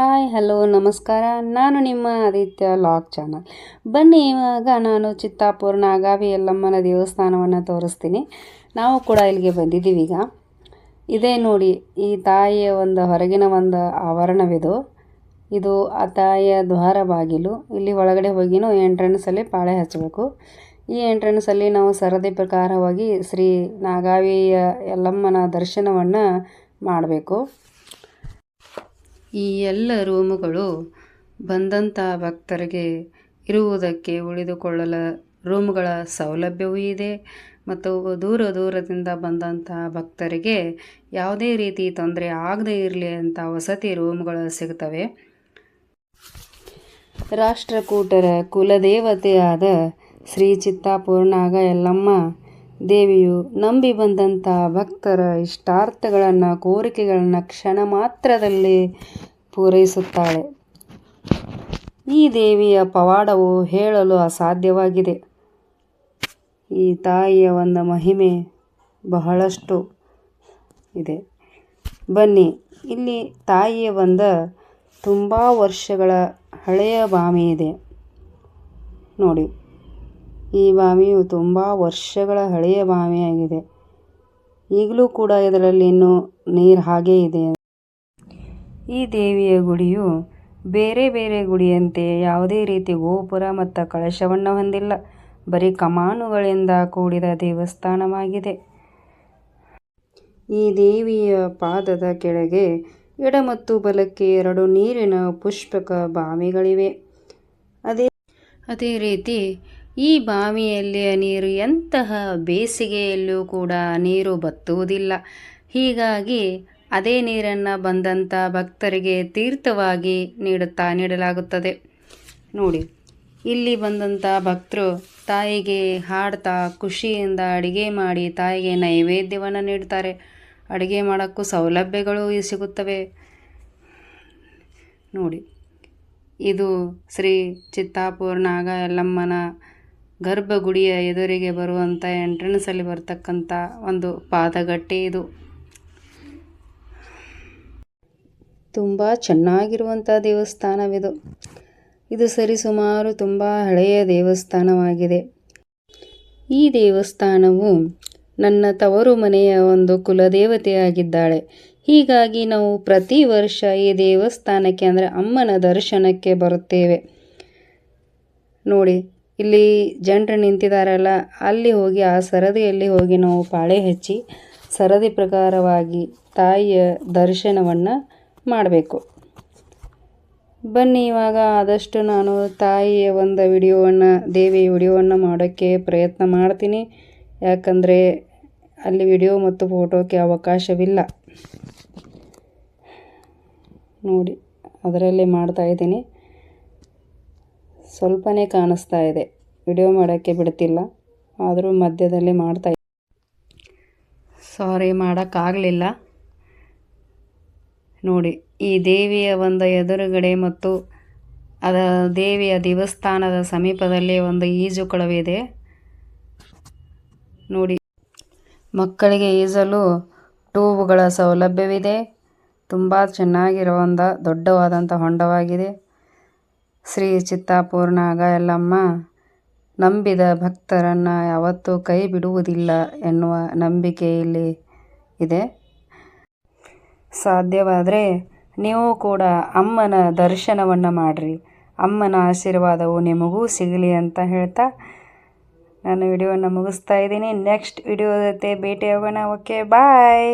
Hi, hello, ನಮಸ್ಕಾರ. ನಾನು ನಿಮ್ಮ ಆದಿತ್ಯ ಲಾಗ್ ಚಾನಲ್. ಬನ್ನಿ, ಇವಾಗ ನಾನು ಚಿತ್ತಾಪುರ ನಾಗಾವಿ ಯಲ್ಲಮ್ಮನ ದೇವಸ್ಥಾನವನ್ನು ತೋರಿಸ್ತೀನಿ. ನಾವು ಕೂಡ ಇಲ್ಲಿಗೆ ಬಂದಿದ್ದೀವಿ ಈಗ. ಇದೇ ನೋಡಿ, ಈ ತಾಯಿಯ ಒಂದು ಹೊರಗಿನ ಒಂದು ಆವರಣವಿದು. ಇದು ಆ ತಾಯಿಯ ದ್ವಾರ ಬಾಗಿಲು. ಇಲ್ಲಿ ಒಳಗಡೆ ಹೋಗಿನೂ ಎಂಟ್ರೆನ್ಸಲ್ಲಿ ಪಾಳೆ ಹಚ್ಚಬೇಕು. ಈ ಎಂಟ್ರೆನ್ಸಲ್ಲಿ ನಾವು ಸರದಿ ಪ್ರಕಾರವಾಗಿ ಶ್ರೀ ನಾಗಾವಿಯ ಯಲ್ಲಮ್ಮನ ದರ್ಶನವನ್ನು ಮಾಡಬೇಕು. ಈ ಎಲ್ಲ ರೂಮುಗಳು ಬಂದಂಥ ಭಕ್ತರಿಗೆ ಇರುವುದಕ್ಕೆ ಉಳಿದುಕೊಳ್ಳಲ, ರೂಮುಗಳ ಸೌಲಭ್ಯವೂ ಇದೆ ಮತ್ತು ದೂರ ದೂರದಿಂದ ಬಂದಂಥ ಭಕ್ತರಿಗೆ ಯಾವುದೇ ರೀತಿ ತೊಂದರೆ ಆಗದೇ ಇರಲಿ ಅಂತ ವಸತಿ ರೂಮುಗಳು ಸಿಗ್ತವೆ ರಾಷ್ಟ್ರಕೂಟರ ಕುಲದೇವತೆಯಾದ ಶ್ರೀ ಚಿತ್ತಾಪೂರ್ಣಾಗ ಯಲ್ಲಮ್ಮ ದೇವಿಯು ನಂಬಿ ಬಂದಂಥ ಭಕ್ತರ ಇಷ್ಟಾರ್ಥಗಳನ್ನು, ಕೋರಿಕೆಗಳನ್ನು ಕ್ಷಣ ಮಾತ್ರದಲ್ಲಿ ಪೂರೈಸುತ್ತಾಳೆ. ಈ ದೇವಿಯ ಪವಾಡವು ಹೇಳಲು ಅಸಾಧ್ಯವಾಗಿದೆ. ಈ ತಾಯಿಯ ಒಂದು ಮಹಿಮೆ ಬಹಳಷ್ಟು ಇದೆ. ಬನ್ನಿ, ಇಲ್ಲಿ ತಾಯಿಯ ಒಂದು ತುಂಬ ವರ್ಷಗಳ ಹಳೆಯ ಬಾಮೆ ಇದೆ. ನೋಡಿ. ಈ ಬಾವಿಯು ತುಂಬ ವರ್ಷಗಳ ಹಳೆಯ ಬಾವಿಯಾಗಿದೆ. ಈಗಲೂ ಕೂಡ ಇದರಲ್ಲಿ ಇನ್ನೂ ನೀರು ಹಾಗೇ ಇದೆ. ಈ ದೇವಿಯ ಗುಡಿಯು ಬೇರೆ ಬೇರೆ ಗುಡಿಯಂತೆ ಯಾವುದೇ ರೀತಿ ಗೋಪುರ ಮತ್ತು ಕಳಶವನ್ನು ಹೊಂದಿಲ್ಲ. ಬರೀ ಕಮಾನುಗಳಿಂದ ಕೂಡಿದ ದೇವಸ್ಥಾನವಾಗಿದೆ. ಈ ದೇವಿಯ ಪಾದದ ಕೆಳಗೆ ಎಡ ಮತ್ತು ಬಲಕ್ಕೆ ಎರಡು ನೀರಿನ ಪುಷ್ಪಕ ಬಾವಿಗಳಿವೆ. ಅದೇ ಅದೇ ರೀತಿ ಈ ಬಾವಿಯಲ್ಲಿಯ ನೀರು ಎಂತಹ ಬೇಸಿಗೆಯಲ್ಲೂ ಕೂಡ ನೀರು ಬತ್ತುವುದಿಲ್ಲ. ಹೀಗಾಗಿ ಅದೇ ನೀರನ್ನು ಬಂದಂಥ ಭಕ್ತರಿಗೆ ತೀರ್ಥವಾಗಿ ನೀಡುತ್ತಾ ನೀಡಲಾಗುತ್ತದೆ. ನೋಡಿ, ಇಲ್ಲಿ ಬಂದಂಥ ಭಕ್ತರು ತಾಯಿಗೆ ಹಾಡ್ತಾ ಖುಷಿಯಿಂದ ಅಡುಗೆ ಮಾಡಿ ತಾಯಿಗೆ ನೈವೇದ್ಯವನ್ನು ನೀಡ್ತಾರೆ. ಅಡುಗೆ ಮಾಡೋಕ್ಕೂ ಸೌಲಭ್ಯಗಳು ಸಿಗುತ್ತವೆ. ನೋಡಿ, ಇದು ಶ್ರೀ ಚಿತ್ತಾಪುರ ನಾಗ ಯಲ್ಲಮ್ಮನ ಗರ್ಭಗುಡಿಯ ಎದುರಿಗೆ ಬರುವಂಥ ಎಂಟ್ರೆನ್ಸಲ್ಲಿ ಬರ್ತಕ್ಕಂಥ ಒಂದು ಪಾದಗಟ್ಟೆ ಇದು. ತುಂಬ ಚೆನ್ನಾಗಿರುವಂಥ ದೇವಸ್ಥಾನವಿದು. ಇದು ಸರಿಸುಮಾರು ತುಂಬ ಹಳೆಯ ದೇವಸ್ಥಾನವಾಗಿದೆ. ಈ ದೇವಸ್ಥಾನವು ನನ್ನ ತವರು ಮನೆಯ ಒಂದು ಕುಲದೇವತೆಯಾಗಿದ್ದಾಳೆ. ಹೀಗಾಗಿ ನಾವು ಪ್ರತಿ ವರ್ಷ ಈ ದೇವಸ್ಥಾನಕ್ಕೆ ಅಂದರೆ ಅಮ್ಮನ ದರ್ಶನಕ್ಕೆ ಬರುತ್ತೇವೆ. ನೋಡಿ ಇಲ್ಲಿ ಜನರು ನಿಂತಿದ್ದಾರಲ್ಲ ಅಲ್ಲಿ ಹೋಗಿ ಆ ಸರದಿಯಲ್ಲಿ ಹೋಗಿ ನಾವು ಪಾಳೆ ಹಚ್ಚಿ ಸರದಿ ಪ್ರಕಾರವಾಗಿ ತಾಯಿಯ ದರ್ಶನವನ್ನು ಮಾಡಬೇಕು. ಬನ್ನಿ, ಇವಾಗ ಆದಷ್ಟು ನಾನು ತಾಯಿಯ ಒಂದು ವಿಡಿಯೋವನ್ನು ದೇವಿ ವಿಡಿಯೋವನ್ನು ಮಾಡೋಕ್ಕೆ ಪ್ರಯತ್ನ ಮಾಡ್ತೀನಿ. ಯಾಕಂದರೆ ಅಲ್ಲಿ ವಿಡಿಯೋ ಮತ್ತು ಫೋಟೋಕ್ಕೆ ಅವಕಾಶವಿಲ್ಲ. ನೋಡಿ, ಅದರಲ್ಲೇ ಮಾಡ್ತಾಯಿದ್ದೀನಿ ಸ್ವಲ್ಪನೇ ಕಾಣಿಸ್ತಾ ಇದೆ. ವಿಡಿಯೋ ಮಾಡೋಕ್ಕೆ ಬಿಡ್ತಿಲ್ಲ. ಆದರೂ ಮಧ್ಯದಲ್ಲಿ ಮಾಡ್ತಾ ಸಾರಿ, ಮಾಡೋಕ್ಕಾಗಲಿಲ್ಲ. ನೋಡಿ, ಈ ದೇವಿಯ ಒಂದು ಎದುರುಗಡೆ ಮತ್ತು ಅದ ದೇವಿಯ ದೇವಸ್ಥಾನದ ಸಮೀಪದಲ್ಲಿ ಒಂದು ಈಜು ಕೊಳವಿದೆ ನೋಡಿ, ಮಕ್ಕಳಿಗೆ ಈಜಲು ಟೂಬುಗಳ ಸೌಲಭ್ಯವಿದೆ. ತುಂಬ ಚೆನ್ನಾಗಿರುವಂಥ ದೊಡ್ಡವಾದಂಥ ಹೊಂಡವಾಗಿದೆ. ಶ್ರೀ ಚಿತ್ತಾಪೂರ್ಣಾಗ ಎಲ್ಲಮ್ಮ ನಂಬಿದ ಭಕ್ತರನ್ನು ಯಾವತ್ತೂ ಕೈ ಬಿಡುವುದಿಲ್ಲ ಎನ್ನುವ ನಂಬಿಕೆ ಇಲ್ಲಿ ಇದೆ. ಸಾಧ್ಯವಾದರೆ ನೀವು ಕೂಡ ಅಮ್ಮನ ದರ್ಶನವನ್ನು ಮಾಡಿರಿ. ಅಮ್ಮನ ಆಶೀರ್ವಾದವು ನಿಮಗೂ ಸಿಗಲಿ ಅಂತ ಹೇಳ್ತಾ ನಾನು ವಿಡಿಯೋವನ್ನು ಮುಗಿಸ್ತಾ ಇದ್ದೀನಿ. ನೆಕ್ಸ್ಟ್ ವಿಡಿಯೋ ಜೊತೆ ಭೇಟಿಯಾಗೋಣ. Okay, bye!